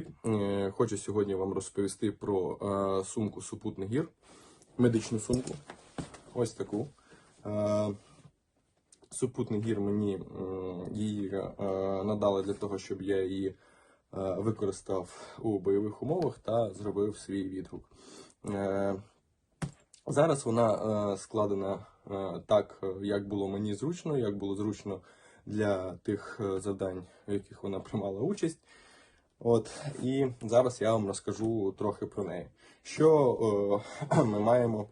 Е, Хочу сьогодні вам розповісти про е, сумку супутних гір, медичну сумку. Ось таку. Е, Супутних гір мені її надали для того, щоб я її використав у бойових умовах та зробив свій відгук. Зараз вона складена так, як було мені зручно, як було зручно для тих завдань, в яких вона приймала участь. От і зараз я вам розкажу трохи про неї. Що е, ми маємо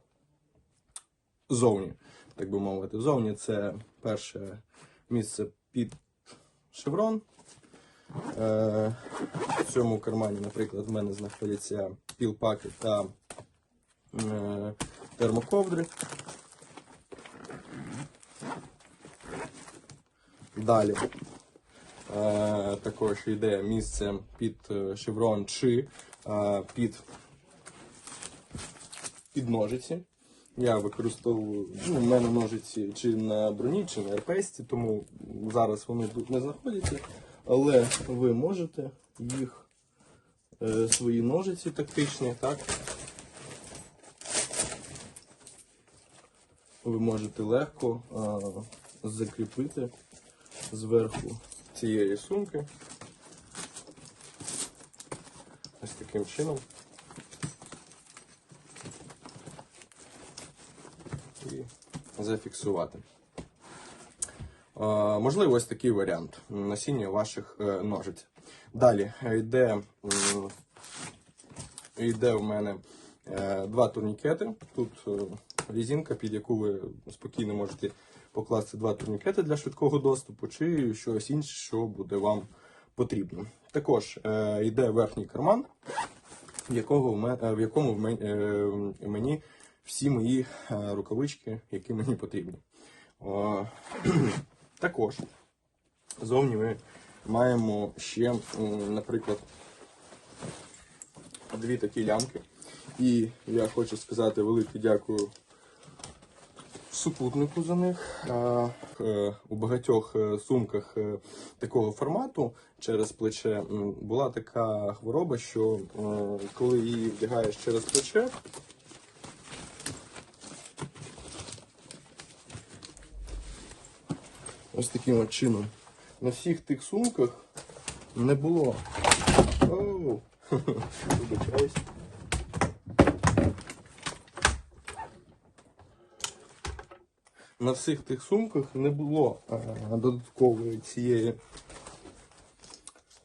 зовні, так би мовити. Зовні це перше місце під шеврон. Е, в цьому кармані, наприклад, в мене знаходяться пілпаки та е, термоковдри. Далі також йде місце під е, шеврон чи е, під, під ножиці. Я використовую, ну, в мене ножиці чи на броні, чи на арпесті, тому зараз вони тут не знаходяться. Але ви можете їх, е, свої ножиці тактичні, так? Ви можете легко е, закріпити зверху цієї сумки. Ось таким чином. І зафіксувати. Можливо, ось такий варіант носіння ваших е, ножиць. Далі е, йде, йде у мене е, два турнікети. Тут резинка, під яку ви спокійно можете покласти два турнікети для швидкого доступу, чи щось інше, що буде вам потрібно. Також е, йде верхній карман, в, якого в, мен, е, в якому в мен, е, мені всі мої е, рукавички, які мені потрібні. О, також зовні ми маємо ще, наприклад, дві такі лямки. І я хочу сказати велике дякую супутнику за них. Е, У багатьох е, сумках е, такого формату через плече була така хвороба, що коли її вдягаєш через плече, ось таким от чином, на всіх тих сумках не було. Оу, вибачаюсь. На всіх тих сумках не було е, додаткової цієї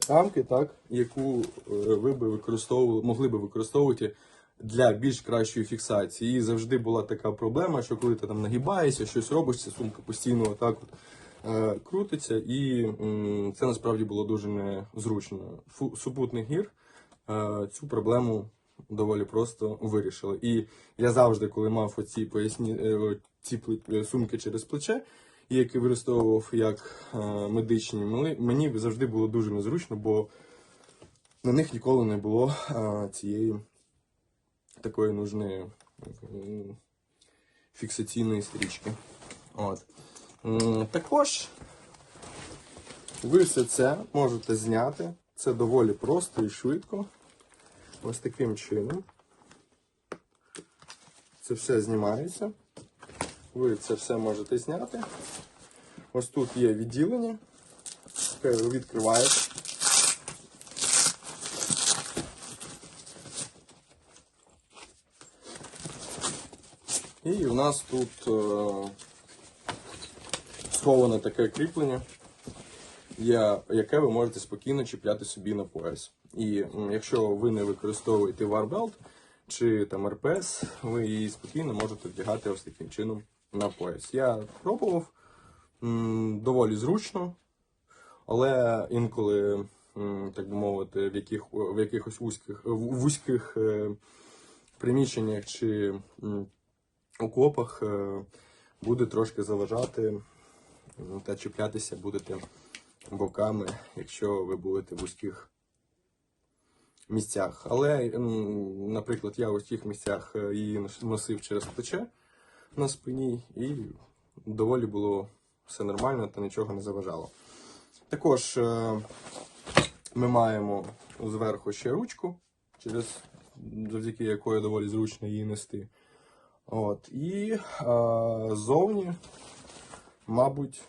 рамки, так, яку е, ви би використовували, могли би використовувати для більш кращої фіксації. І завжди була така проблема, що коли ти там нагибаєшся, щось робиш, ця сумка постійно отак от, е, крутиться, і це насправді було дуже незручно. Фу, супутних гір цю проблему доволі просто вирішили. І я завжди, коли мав оці поясні ці сумки через плече, і які використовував як е, медичні, мені завжди було дуже незручно, бо на них ніколи не було е, цієї такої нужної фіксаційної стрічки. От. Також ви все це можете зняти. Це доволі просто і швидко. Ось таким чином. Це все знімається. Ви це все можете зняти. Ось тут є відділення. Ви відкриваєте. І у нас тут е, сховане таке кріплення, я- яке ви можете спокійно чіпляти собі на пояс. І якщо ви не використовуєте варбелт чи там РПС, ви її спокійно можете вдягати ось таким чином на пояс. Я пробував доволі зручно, але інколи, так би мовити, в, яких, в якихось вузьких, вузьких е, приміщеннях чи окопах е, буде трошки заважати та чіплятися будете боками, якщо ви будете в вузьких місцях. Але, наприклад, я в цих місцях е, її носив через плече на спині, і доволі було все нормально та нічого не заважало. Також е, Ми маємо зверху ще ручку, через, завдяки якої доволі зручно її нести. От. І е, зовні, мабуть,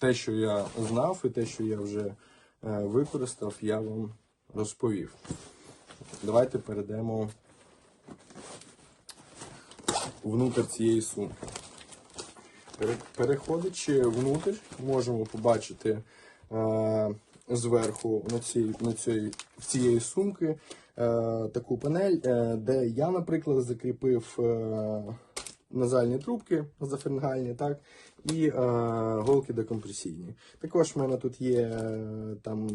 те, що я знав, і те, що я вже е, використав, я вам розповів. Давайте перейдемо внутрь цієї сумки. Пере- Переходячи внутрь, можемо побачити е, зверху на цій, на цій, цієї сумки е, таку панель, е, де я, наприклад, закріпив е, назальні трубки зафенгальні, так, і е, голки декомпресійні. Також в мене тут є е, там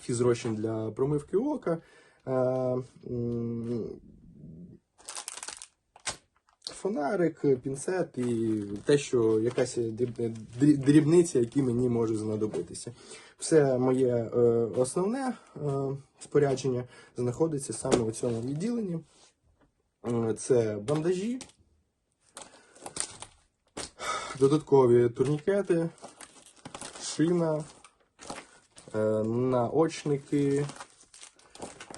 фізрозчин для промивки ока. Е, фонарик, пінцет і те, що якась дрібниця, які мені можуть знадобитися. Все моє е, основне е, спорядження знаходиться саме у цьому відділенні. Е, Це бандажі, додаткові турнікети, шина, е, наочники.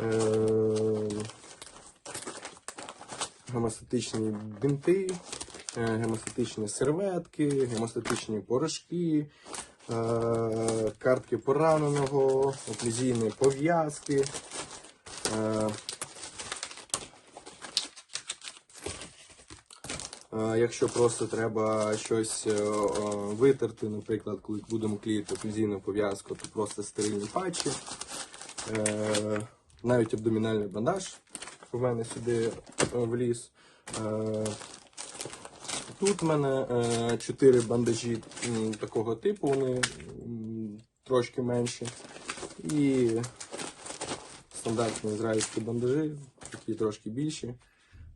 Е, гемостатичні бинти, е, гемостатичні серветки, гемостатичні порошки, е, картки пораненого, оклюзійні пов'язки. е, Якщо просто треба щось витерти, наприклад, коли будемо клеїти оклюзійну пов'язку, то просто стерильні патчі. Навіть абдомінальний бандаж у мене сюди е, вліз. Е, Тут в мене е, чотири бандажі такого типу, вони трошки менші. І стандартні ізраїльські бандажі, такі трошки більші.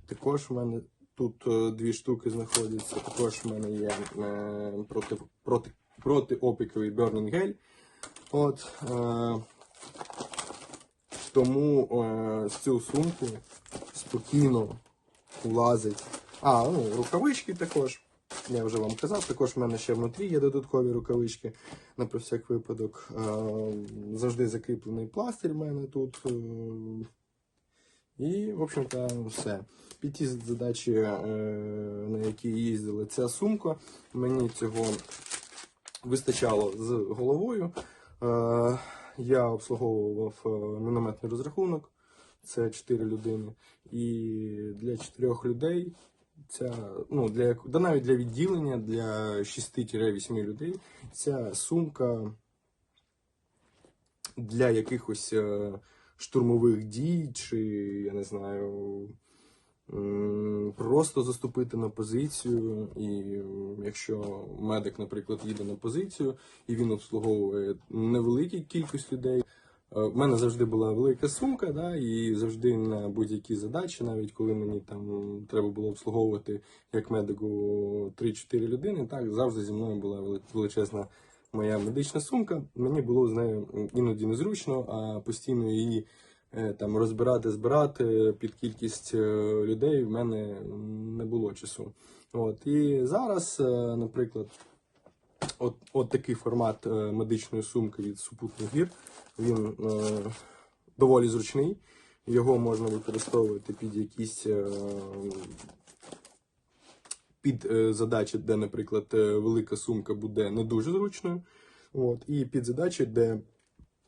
Також в мене тут е, дві штуки знаходяться. Також в мене є е, проти, проти, протиопіковий Burning Gel. От, е, тому е, з цю сумку спокійно влазить. А, ну, рукавички також. Я вже вам казав, також в мене ще внутрі є додаткові рукавички на про всяк випадок. Е, завжди закріплений пластир в мене тут. Е, і, в общем-то, все. Під ті задачі, е, на які їздила ця сумка, мені цього вистачало з головою. Е, я обслуговував е, мінометний розрахунок, це 4 людини. І для 4 людей ця, ну, для, да навіть для відділення, для 6-8 людей, ця сумка для якихось е, штурмових дій, чи я не знаю. Просто заступити на позицію, і якщо медик, наприклад, їде на позицію і він обслуговує невелику кількість людей. е, В мене завжди була велика сумка, да, і завжди на будь-які задачі, навіть коли мені там треба було обслуговувати як медику 3-4 людини, так завжди зі мною була величезна моя медична сумка. Мені було з нею іноді незручно, а постійно її е, там розбирати, збирати під кількість е, людей в мене не було часу. От і зараз, е, наприклад, от, от такий формат е, медичної сумки від супутних гір. Він е, доволі зручний. Його можна використовувати під якісь е, під е, задачі, де, наприклад, е, велика сумка буде не дуже зручною. От, і під задачі, де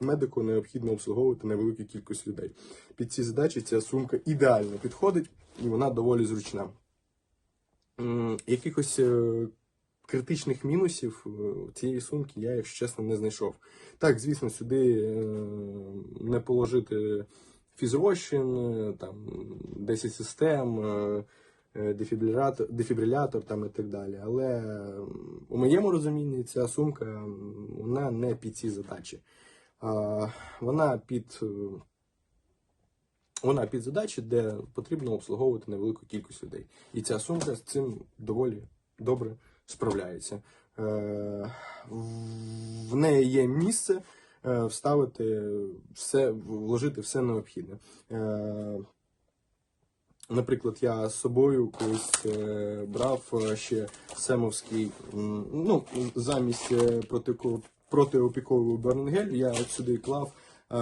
медику необхідно обслуговувати невелику кількість людей. Під ці задачі ця сумка ідеально підходить і вона доволі зручна. Якихось е, критичних мінусів е, цієї сумки я, якщо чесно, не знайшов. Так, звісно, сюди е, не положити фізрозчин, е, там 10 систем, дефібрилятор, дефібрилятор там і так далі. Але у моєму розумінні ця сумка вона не під ці задачі. Вона під е, вона під задачі, де потрібно обслуговувати невелику кількість людей. І ця сумка з цим доволі добре справляється. Е, в неї є місце е, вставити все, вложити все необхідне. Наприклад, я з собою колись брав ще семовський, ну, замість протико- протиопіковий бернгель. Я от сюди клав е,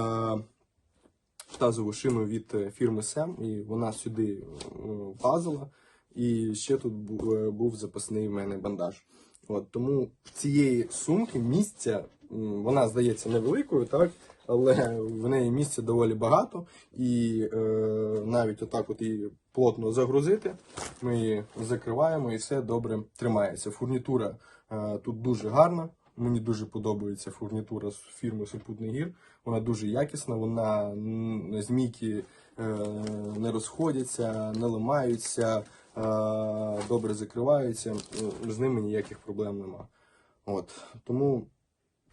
тазову шину від е, фірми Сем, і вона сюди е, влазила. І ще тут був запасний в мене бандаж. От, тому в цієї сумки місця, вона здається невеликою, так? але в неї місця доволі багато. І е, навіть отак от її плотно загрузити, ми її закриваємо і все добре тримається. Фурнітура е, тут дуже гарна. Мені дуже подобається фурнітура з фірми Супутний гір. Вона дуже якісна, вона змійки е, не розходяться, не ламаються, е, добре закриваються. Ну, З ними ніяких проблем нема. От. Тому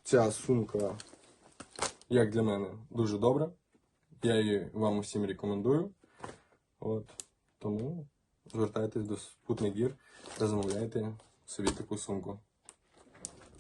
ця сумка, як для мене, дуже добра. Я її вам усім рекомендую. От. Тому звертайтесь до Спутник Гір та замовляйте собі таку сумку.